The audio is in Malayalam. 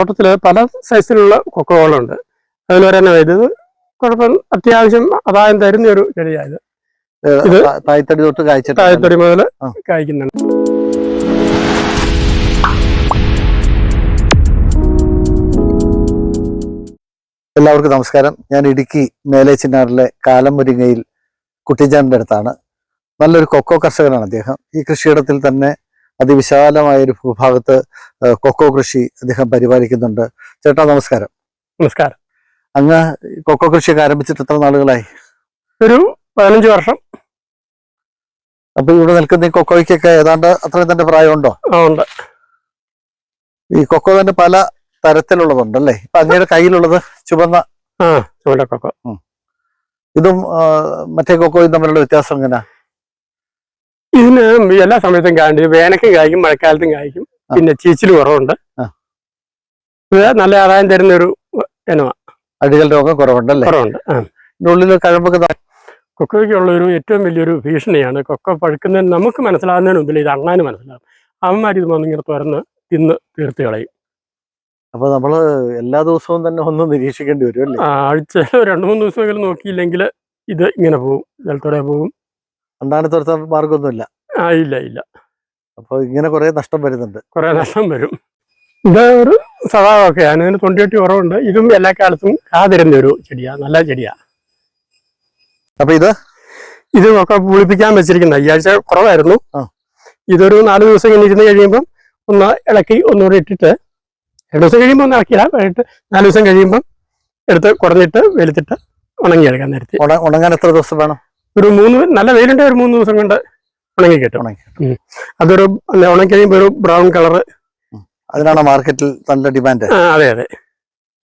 തോട്ടത്തിൽ പല സൈസിലുള്ള കൊക്കോകളുണ്ട്. അതിലൊരെണ്ണം ഇത് കുഴപ്പം അത്യാവശ്യം അതായം തരുന്ന ഒരു ചെടിയായത്. ഇത് തായ്തടി തൊട്ട് കായ്ച്ചിട്ട് തായ്തടി മുതൽ കായ്ക്കുന്നുണ്ട്. എല്ലാവർക്കും നമസ്കാരം. ഞാൻ ഇടുക്കി മേലേച്ചിനാറിലെ കാലമുരിങ്ങയിൽ കുട്ടിച്ചാന്റെ അടുത്താണ്. നല്ലൊരു കൊക്കോ കർഷകനാണ് അദ്ദേഹം. ഈ കൃഷിയിടത്തിൽ തന്നെ അതിവിശാലമായ ഒരു ഭൂഭാഗത്ത് കൊക്കോ കൃഷി അദ്ദേഹം പരിപാലിക്കുന്നുണ്ട്. ചേട്ടാ നമസ്കാരം. നമസ്കാരം. അങ്ങ് കൊക്കോ കൃഷിയൊക്കെ ആരംഭിച്ചിട്ട് എത്ര നാളുകളായി? ഒരു പതിനഞ്ച് വർഷം. അപ്പൊ ഇവിടെ നിൽക്കുന്ന ഈ കൊക്കോയ്ക്കൊക്കെ ഏതാണ്ട് അത്രയും തന്നെ പ്രായമുണ്ടോ? ആ, ഉണ്ട്. ഈ കൊക്കോ തന്നെ പല തരത്തിലുള്ളതുണ്ടല്ലേ? ഇപ്പൊ അങ്ങയുടെ കയ്യിലുള്ളത് ചുവന്ന ആ കൊക്കോ. ഇതും മറ്റേ കൊക്കോയും തമ്മിലുള്ള വ്യത്യാസം എങ്ങനെയാ ഇതിന് എല്ലാ സമയത്തും കാണ്ടി വേനക്കും കായ്ക്കും മഴക്കാലത്തും കായ്ക്കും. പിന്നെ ചീച്ചിൽ കുറവുണ്ട്. ഇത് നല്ല ആദായം തരുന്ന ഒരു ഇനമാണ് അടികൾ രോഗം കുറവുണ്ടല്ലേ? കുറവുണ്ട്. ആ. ഇതിന്റെ ഉള്ളിൽ കഴമ്പൊക്കെ കൊക്കോയ്ക്കുള്ള ഒരു ഏറ്റവും വലിയൊരു ഭീഷണിയാണ് കൊക്കോ പഴുക്കുന്നതിന് നമുക്ക് മനസ്സിലാകുന്നതിന് മുമ്പിൽ ഇത് അണ്ണാന് മനസ്സിലാകും അവന്മാർ ഇത് വന്നിങ്ങനെ തുറന്ന് തിന്ന് തീർത്ത് കളയും. അപ്പൊ നമ്മൾ എല്ലാ ദിവസവും തന്നെ ഒന്ന് നിരീക്ഷിക്കേണ്ടി വരും അല്ലേ? ആഴ്ച രണ്ടു മൂന്ന് ദിവസമെങ്കിലും നോക്കിയില്ലെങ്കിൽ ഇത് ഇങ്ങനെ പോകും ജലത്തോടെ പോകും അണ്ടാണ് തുരത്താൻ മാർഗമൊന്നുമില്ല. ആ ഇല്ല ഇല്ല. അപ്പൊ ഇങ്ങനെ കുറെ നഷ്ടം വരുന്നുണ്ട്. കുറെ നഷ്ടം വരും. ഇത് ഒരു സ്വഭാവമൊക്കെയാണ് ഇതിന് തൊണ്ടിയൊട്ടി കുറവുണ്ട് ഇതും എല്ലാ കാലത്തും കാതിരുന്ന ഒരു ചെടിയാ. നല്ല ചെടിയാ. അപ്പൊ ഇത്? ഇത് ഒക്കെ പുളിപ്പിക്കാൻ വെച്ചിരിക്കുന്ന ഈ ആഴ്ച കുറവായിരുന്നു. ഇതൊരു നാല് ദിവസം ഇങ്ങനെ ഇരുന്ന് കഴിയുമ്പം ഒന്ന് ഇളക്കി ഒന്നുകൂടി ഇട്ടിട്ട് രണ്ട് ദിവസം കഴിയുമ്പോൾ ഒന്ന് ഇളക്കില്ല വൈകിട്ട് നാല് ദിവസം കഴിയുമ്പം എടുത്ത് കുറഞ്ഞിട്ട് വെളുത്തിട്ട് ഉണങ്ങിയെടുക്കാൻ നേരത്തെ. ഉണ- ഉണങ്ങാൻ എത്ര ദിവസം വേണം? ഒരു മൂന്ന് നല്ല വെയിലുണ്ട് ഒരു മൂന്ന് ദിവസം കൊണ്ട് ഉണങ്ങി കിട്ടും. ഉണങ്ങി അതൊരു ഉണങ്ങി കഴിയുമ്പോൾ ഒരു ബ്രൗൺ കളർ അതിനാണ് മാർക്കറ്റിൽ നല്ല ഡിമാൻഡ് അതെ അതെ.